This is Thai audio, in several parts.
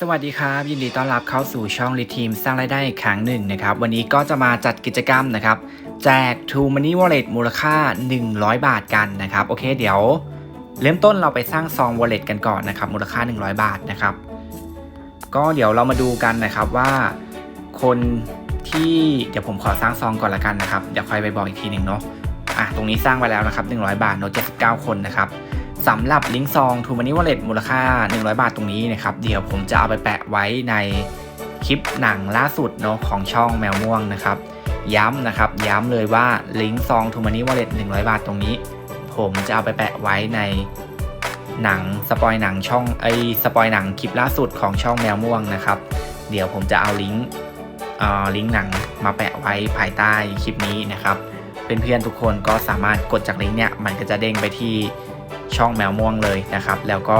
สวัสดีครับ ยินดีต้อนรับเข้าสู่ช่องรีทีมสร้างรายได้อีกครั้งหนึ่งนะครับ วันนี้ก็จะมาจัดกิจกรรมนะครับ แจก True Money Wallet มูลค่า 100 บาทกันนะครับ โอเคเดี๋ยว เริ่มต้นเราไปสร้างซอง Wallet กันก่อนนะครับ มูลค่า 100 บาทนะครับ ก็เดี๋ยวเรามาดูกันนะครับว่า คนที่เดี๋ยวผมขอสร้างซองก่อนละกันนะครับเดี๋ยวค่อยไปบอกอีกทีหนึ่งเนาะอะตรงนี้สร้างไปแล้วนะครับ 100 บาทเนาะ79 คนนะครับ สำหรับลิงก์ซอง True Money Wallet มูลค่า 100 บาทตรงนี้นะครับ เดี๋ยวผมจะเอาไปแปะไว้ในคลิปหนังล่าสุดเนาะของช่องแมวม่วงนะครับ ย้ำนะครับ ย้ำเลยว่าลิงก์ซอง True Money Wallet 100 บาทตรงนี้ ผมจะเอาไปแปะไว้ในหนังสปอยหนังช่องไอสปอยหนังคลิปล่าสุดของช่องแมวม่วงนะครับ เดี๋ยวผมจะเอาลิงก์เอ่อลิงก์หนังมาแปะไว้ภายใต้คลิปนี้นะครับเพื่อนๆทุกคนก็สามารถกดจากลิงก์เนี่ยมันก็จะเด้งไปที่ ช่องแมวม่วงเลยนะครับ แล้วก็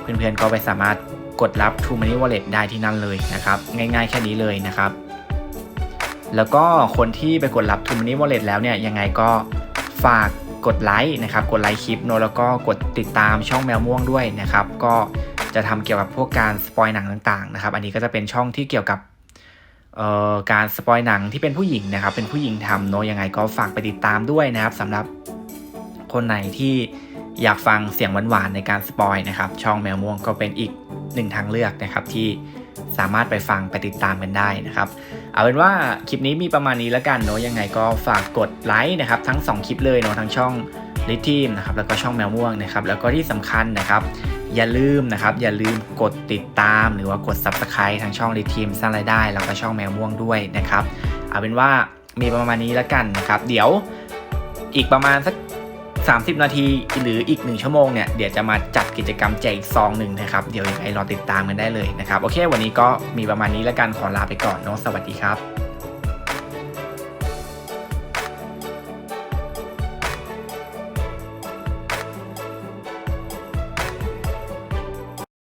เพื่อนๆก็ไปสามารถกดรับ True Money Wallet ได้ที่นั่นเลยนะครับ ง่ายๆแค่นี้เลยนะครับ แล้วก็คนที่ไปกดรับ True Money Wallet แล้วเนี่ยยังไงก็ฝากกดไลค์นะครับ กดไลค์คลิปเนอะแล้วก็กดติดตามช่องแมวม่วงด้วยนะครับ ก็จะทำเกี่ยวกับพวกการสปอยหนังต่างๆนะครับ อันนี้ก็จะเป็นช่องที่เกี่ยวกับเอ่อการสปอยหนังที่เป็นผู้หญิงนะครับ เป็นผู้หญิงทำเนอะยังไงก็ฝากไปติดตามด้วยนะครับสำหรับคนไหนที่ อยากฟังเสียงหวานๆในการสปอยนะครับ ช่องแมวม่วงก็เป็นอีกหนึ่งทางเลือกนะครับที่สามารถไปฟังไปติดตามกันได้นะครับ เอาเป็นว่าคลิปนี้มีประมาณนี้แล้วกันเนาะยังไงก็ฝากกดไลค์นะครับทั้ง 2 คลิปเลยเนาะทั้งช่องลิทีมนะครับแล้วก็ช่องแมวม่วงนะครับแล้วก็ที่สำคัญนะครับอย่าลืมนะครับอย่าลืมกดติดตาม หรือว่ากด Subscribe ทางช่องลิทีมสร้างรายได้แล้วก็ช่องแมวม่วงด้วยนะครับเอาเป็นว่ามีประมาณนี้แล้วกันนะครับ เดี๋ยวอีกประมาณสัก 30 นาทีหรืออีก 1 ชั่วโมงเนี่ยเดี๋ยวจะมาจัดกิจกรรมแจกอีกซองหนึ่งนะครับเดี๋ยวยังไงรอติดตามกันได้เลยนะครับโอเค วันนี้ก็มีประมาณนี้แล้วกันขอลาไปก่อนเนาะสวัสดีครับ